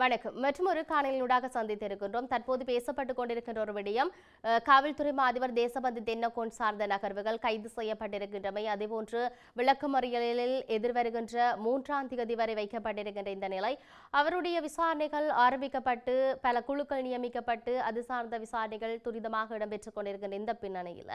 வணக்கம். மற்றும் ஒரு காணொலியூடாக சந்தித்திருக்கின்றோம். தற்போது பேசப்பட்டுக் கொண்டிருக்கின்ற ஒரு விடயம் காவல்துறை மாதிவர் தேசபந்து தென்னகோன் சார்ந்த நகர்வுகள் கைது செய்யப்பட்டிருக்கின்றமை அதேபோன்று விளக்கமறியலில் எதிர்வருகின்ற மூன்றாம் தேதி வரை வைக்கப்பட்டிருக்கின்ற இந்த நிலை. அவருடைய விசாரணைகள் ஆரம்பிக்கப்பட்டு பல குழுக்கள் நியமிக்கப்பட்டு அது சார்ந்த விசாரணைகள் துரிதமாக இடம்பெற்றுக் கொண்டிருக்கின்ற இந்த பின்னணியில்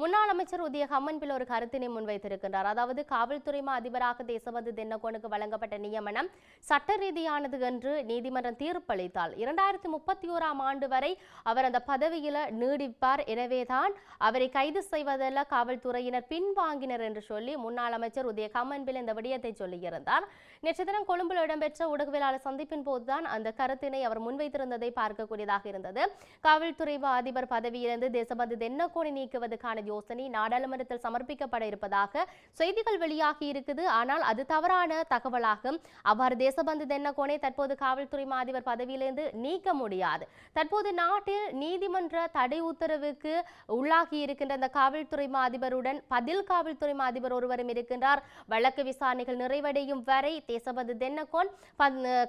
முன்னாள் அமைச்சர் உதய ஹம்மன்பில் ஒரு கருத்தினை முன்வைத்திருக்கின்றார். அதாவது காவல்துறை மா அதிபராக தேசபந்து தென்னகோனுக்கு வழங்கப்பட்ட நியமனம் சட்ட ரீதியானது என்று நீதிமன்றம் தீர்ப்பளித்தால் இரண்டாயிரத்தி முப்பத்தி ஓராம் ஆண்டு வரை அவர் அந்த பதவியில் நீடிப்பார். எனவேதான் அவரை கைது செய்வதில் காவல்துறையினர் பின்வாங்கினர் என்று சொல்லி முன்னாள் அமைச்சர் உதய கம்மன்பில் இந்த விடயத்தை சொல்லியிருந்தார். நேற்று தினம் கொழும்பில் இடம்பெற்ற ஊடகவியலாளர் சந்திப்பின் போதுதான் அந்த கருத்தினை அவர் முன்வைத்திருந்ததை பார்க்கக்கூடியதாக இருந்தது. காவல்துறை அதிபர் பதவியிலிருந்து தேசபந்து தென்னகோனை நீக்குவதற்கான யோசனை நாடாளுமன்றத்தில் சமர்ப்பிக்கப்பட இருப்பதாக செய்திகள் வெளியாகி இருக்குது. ஆனால் அது தவறான தகவலாகும். அவ்வாறு தேசபந்து தென்னகோனை தற்போது காவல்துறை மா பதவியிலிருந்து நீக்க முடியாது. தற்போது நாட்டில் நீதிமன்ற தடை உத்தரவுக்கு உள்ளாகி இருக்கின்ற அந்த காவல்துறை மாதிபருடன் பதில் காவல்துறை மாதிபர் ஒருவரும் இருக்கின்றார். வழக்கு விசாரணைகள் நிறைவடையும் வரை தேசபந்து தென்னகோன்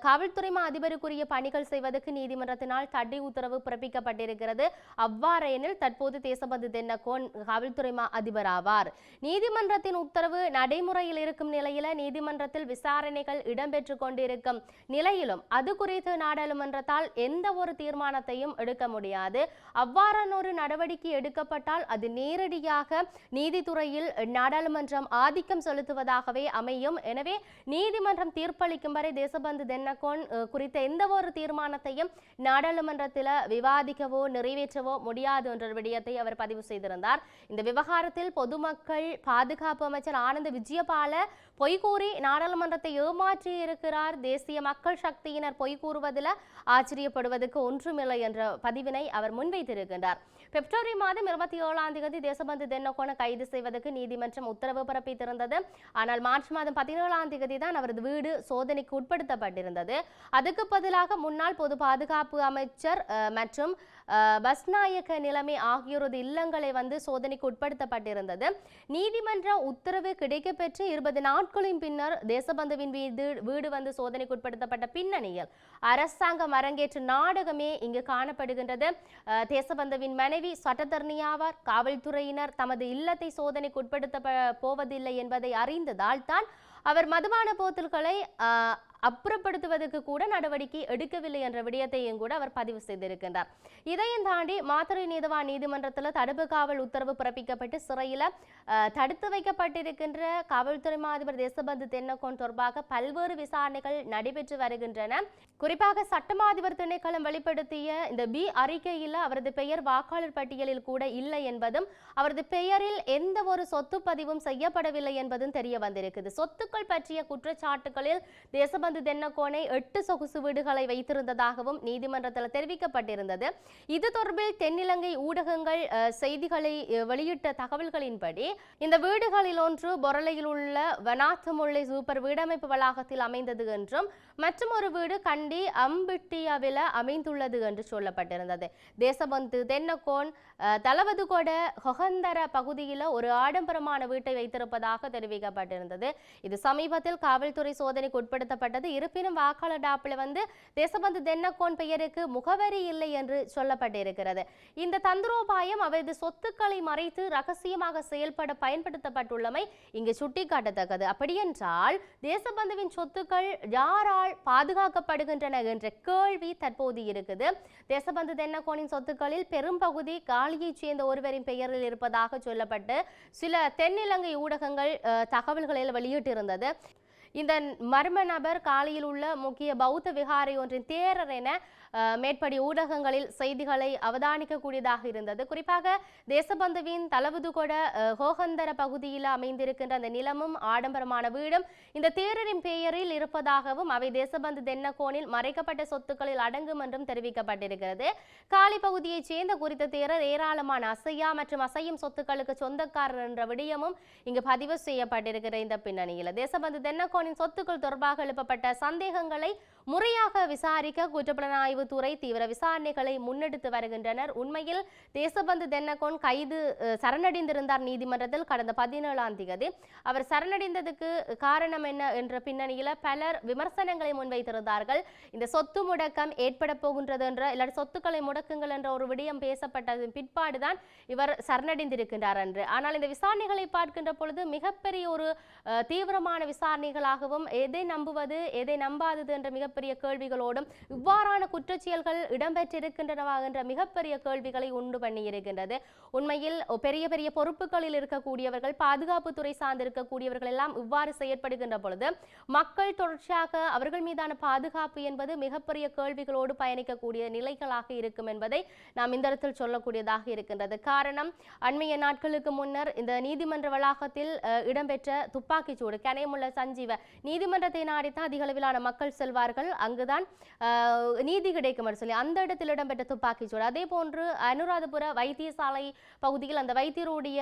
காவல்துறை மா அதிபருக்குரிய பணிகள் செய்வதற்கு நீதிமன்றத்தினால் தடை உத்தரவு பிறப்பிக்கப்பட்டிருக்கிறது. அவ்வாறெனில் தற்போது தேசபந்து தென்னகோன் காவல்துறை மா அதிபர் ஆவார். நீதிமன்றத்தின் உத்தரவு நடைமுறையில் இருக்கும் நிலையில நீதிமன்றத்தில் விசாரணைகள் இடம்பெற்று கொண்டிருக்கும் நிலையிலும் அது குறித்து நாடாளுமன்றத்தால் எந்த ஒரு தீர்மானத்தையும் எடுக்க முடியாது. அவ்வாறான ஒரு நடவடிக்கை எடுக்கப்பட்டால் அது நேரடியாக நீதித்துறையில் நாடாளுமன்றம் ஆதிக்கம் செலுத்துவதாகவே அமையும். எனவே நீதிமன்றம் தீர்ப்பளிக்கும் வரை தேசபந்து தென்னக்கோன் குறித்த எந்த ஒரு தீர்மானத்தையும் நாடாளுமன்றத்தில் விவாதிக்கவோ நிறைவேற்றவோ முடியாது என்ற விடயத்தை அவர் பதிவு செய்திருந்தார். இந்த விவகாரத்தில் பொதுமக்கள் பாதுகாப்பு அமைச்சர் ஆனந்த விஜயபால பொய் கூறி நாடாளுமன்றத்தை ஏமாற்றி இருக்கிறார். தேசிய மக்கள் சக்தியினர் பொய் கூறுவதில் ஆச்சரியப்படுவதற்கு ஒன்றுமில்லை என்ற பதிவினை அவர் முன்வைத்திருக்கின்றார். பிப்ரவரி மாதம் இருபத்தி ஏழாம் தேதி தேசபந்து தென்னகோனை கைது செய்வதற்கு நீதிமன்றம் உத்தரவு பிறப்பித்திருந்தது. ஆனால் மார்ச் மாதம் பதினேழாம் தேதி தான் அவரது வீடு சோதனைக்கு உட்படுத்தப்பட்டிருந்தது. அதுக்கு பதிலாக முன்னாள் பொது பாதுகாப்பு அமைச்சர் மற்றும் பஸ்நாயக்க நிலைமை ஆகியோரது இல்லங்களை வந்து சோதனைக்கு உட்படுத்தப்பட்டிருந்தது. நீதிமன்ற உத்தரவு கிடைக்கப்பெற்று இருபது நாட்களின் பின்னர் தேசபந்துவின் வீடு வீடு வந்து சோதனைக்கு உட்படுத்தப்பட்ட பின்னணியில் அரசாங்கம் அரங்கேற்ற நாடகமே இங்கு காணப்படுகின்றது. தேசபந்துவின் மனைவி சட்டத்தரணியாவார் காவல்துறையினர் தமது இல்லத்தை சோதனைக்கு உட்படுத்த போவதில்லை என்பதை அறிந்ததால் தான் அவர் மதுபான போத்தல்களை அப்புறப்படுத்துவதற்கு கூட நடவடிக்கை எடுக்கவில்லை என்ற விடயத்தையும் கூட அவர் பதிவு செய்திருக்கின்றார். இதையும் தாண்டி மாத்துரை நீதவான் நீதிமன்றத்தில் தடுப்பு காவல் உத்தரவு பிறப்பிக்கப்பட்டு சிறையில் தடுத்து வைக்கப்பட்டிருக்கின்ற காவல்துறை மாதிபர் தேசபந்து தென்னக்கோன் தொடர்பாக பல்வேறு விசாரணைகள் நடைபெற்று வருகின்றன. குறிப்பாக சட்டமாதிபர் திணைக்களம் வெளிப்படுத்திய இந்த பி அறிக்கையில் அவரது பெயர் வாக்காளர் பட்டியலில் கூட இல்லை என்பதும் அவரது பெயரில் எந்த ஒரு சொத்து பதிவும் செய்யப்படவில்லை என்பதும் தெரிய வந்திருக்குது. சொத்துக்கள் பற்றிய குற்றச்சாட்டுகளில் தேசபந்து தென்னகோனை எட்டு சொகுசு வீடுகளை வைத்திருந்ததாகவும் நீதிமன்றத்தில் தெரிவிக்கப்பட்டிருந்தது. இது தொடர்பில் தென்னிலங்கை ஊடகங்கள் செய்திகளை வெளியிட்ட தகவல்களின்படி இந்த வீடுகளில் ஒன்று பொரளையில் உள்ள வனாத்தமுல்லை சூப்பர் வீடமைப்பு வளாகத்தில் அமைந்தது என்றும் மற்றும் ஒரு வீடு கண்டி அம்பிட்டியாவில் அமைந்துள்ளது என்று சொல்லப்பட்டிருந்தது. தேசபந்து தென்னகோன் அஹ், ஹொகந்தர பகுதியில் ஒரு ஆடம்பரமான வீட்டை வைத்திருப்பதாக தெரிவிக்கப்பட்டிருந்தது. இது சமீபத்தில் காவல்துறை சோதனைக்கு உட்படுத்தப்பட்டது. இருப்பினும் வாக்காளர் டாப்பில் வந்து தேசபந்து தென்னக்கோன் பெயருக்கு முகவரி இல்லை என்று சொல்லப்பட்டிருக்கிறது. இந்த தந்திரோபாயம் அவரது சொத்துக்களை மறைத்து ரகசியமாக செயல்பட பயன்படுத்தப்பட்டுள்ளமை இங்கு சுட்டிக்காட்டத்தக்கது. அப்படியென்றால் தேசபந்துவின் சொத்துக்கள் யாரால் பாதுகாக்கப்படுகின்றன என்ற கேள்வி தற்போது இருக்குது. தேசபந்து தென்னக்கோனின் சொத்துக்களில் பெரும்பகுதி காலியைச் சேர்ந்த ஒருவரின் பெயரில் இருப்பதாக சொல்லப்பட்டு சில தென்னிலங்கை ஊடகங்கள் தகவல்களில் வெளியிட்டிருந்தது. இந்த மர்ம நபர் காலியில் உள்ள முக்கிய பௌத்த விகாரை ஒன்றின் தேரர் என மேற்படி ஊடகங்களில் செய்திகளை அவதானிக்கக்கூடியதாக இருந்தது. குறிப்பாக தேசபந்துவின் தளவுதுகொட ஹோகந்தர பகுதியில் அமைந்திருக்கின்ற அந்த நிலமும் ஆடம்பரமான வீடும் இந்த தேரரின் பெயரில் இருப்பதாகவும் அவை தேசபந்து தென்னகோனில் மறைக்கப்பட்ட சொத்துக்களில் அடங்கும் என்றும் தெரிவிக்கப்பட்டிருக்கிறது. காலி பகுதியைச் சேர்ந்த குறித்த தேரர் ஏராளமான அசையா மற்றும் அசையும் சொத்துக்களுக்கு சொந்தக்காரர் என்ற விடயமும் இங்கு பதிவு செய்யப்பட்டிருக்கிற இந்த பின்னணியில். தேசபந்து தென்னகோனின் சொத்துக்கள் தொடர்பாக எழுப்பப்பட்ட சந்தேகங்களை முறையாக விசாரிக்க குற்றப்புலனாய்வு துறை தீவிர விசாரணைகளை முன்னெடுத்து வருகின்றனர். உண்மையில் தேசபந்து தென்னகோன் கைது சரணடைந்திருந்தார் நீதிமன்றத்தில் கடந்த பதினேழாம் தேதி அவர் சரணடைந்ததுக்கு காரணம் என்ன என்ற பின்னணியில் பலர் விமர்சனங்களை முன்வைத்திருந்தார்கள். இந்த சொத்து முடக்கம் ஏற்பட போகின்றது என்ற இல்லாட்டி சொத்துக்களை முடக்குங்கள் என்ற ஒரு விடயம் பேசப்பட்டது பிற்பாடுதான் இவர் சரணடைந்திருக்கின்றார் என்று. ஆனால் இந்த விசாரணைகளை பார்க்கின்ற பொழுது மிகப்பெரிய ஒரு தீவிரமான விசாரணைகளாகவும் எதை நம்புவது எதை நம்பாதது என்ற மிகப்பெரிய கேள்விகளோடும் இவ்வாறான குற்றச்செயல்கள் இடம்பெற்றிருக்கின்றனவா என்ற மிகப்பெரிய கேள்விகளை உண்டு பண்ணி இருக்கின்றது உண்மையில் பெரிய பெரிய பொறுப்புகளில் இருக்கக்கூடியவர்கள் பாதுகாப்புத்துறை சார்ந்திருக்கக்கூடியவர்கள் எல்லாம் இவ்வாறு செயற்படுகின்ற பொழுது மக்கள் தொடர்ச்சியாக அவர்கள் மீதான பாதுகாப்பு என்பது மிகப்பெரிய கேள்விகளோடு பயணிக்கக்கூடிய நிலைகளாக இருக்கும் என்பதை நாம் இந்த இடத்தில் சொல்லக்கூடியதாக இருக்கின்றது. காரணம் அண்மைய நாட்களுக்கு முன்னர் இந்த நீதிமன்ற வளாகத்தில் இடம்பெற்ற துப்பாக்கிச்சூடு கனைமுள்ள சஞ்சீவ நீதிமன்றத்தை நாடித்தான் அதிக அளவிலான மக்கள் செல்வார்கள். அங்குதான் நீதி கிடைக்கும் என்று சொல்லி அந்த இடத்தில் இடம்பெற்ற துப்பாக்கிச்சூடு அதே போன்று அனுராதபுர வைத்தியசாலை பகுதியில் அந்த வைத்தியருடைய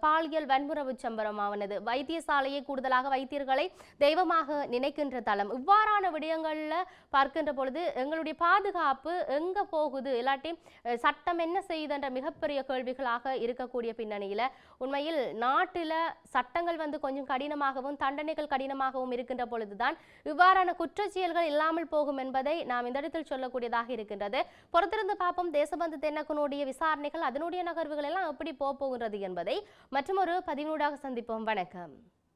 பாலியல் வன்முறவு சம்பரமானது வைத்தியசாலையை கூடுதலாக வைத்தியர்களை தெய்வமாக நினைக்கின்ற தளம் இவ்வாறான விடயங்களில் பார்க்கின்ற பொழுது எங்களுடைய பாதுகாப்பு எங்க போகுது? இல்லாட்டி சட்டம் என்ன செய்யுதுன்ற மிகப்பெரிய கேள்விகளாக இருக்கக்கூடிய பின்னணியில் உண்மையில் நாட்டில் சட்டங்கள் வந்து கொஞ்சம் கடினமாகவும் தண்டனைகள் கடினமாகவும் இருக்கின்ற பொழுதுதான் இவ்வாறான குற்றச்செயல்கள் இல்லாமல் போகும் என்பதை நாம் இந்த இடத்தில் சொல்லக்கூடியதாக இருக்கின்றது. பொறுத்திருந்து பார்ப்போம் தேசபந்து தென்னக்கனுடைய விசாரணைகள் அதனுடைய நகர்வுகள் எல்லாம் எப்படி போக போகின்றது என்பதை. மற்றும் ஒரு பதினூடாக சந்திப்போம். வணக்கம்.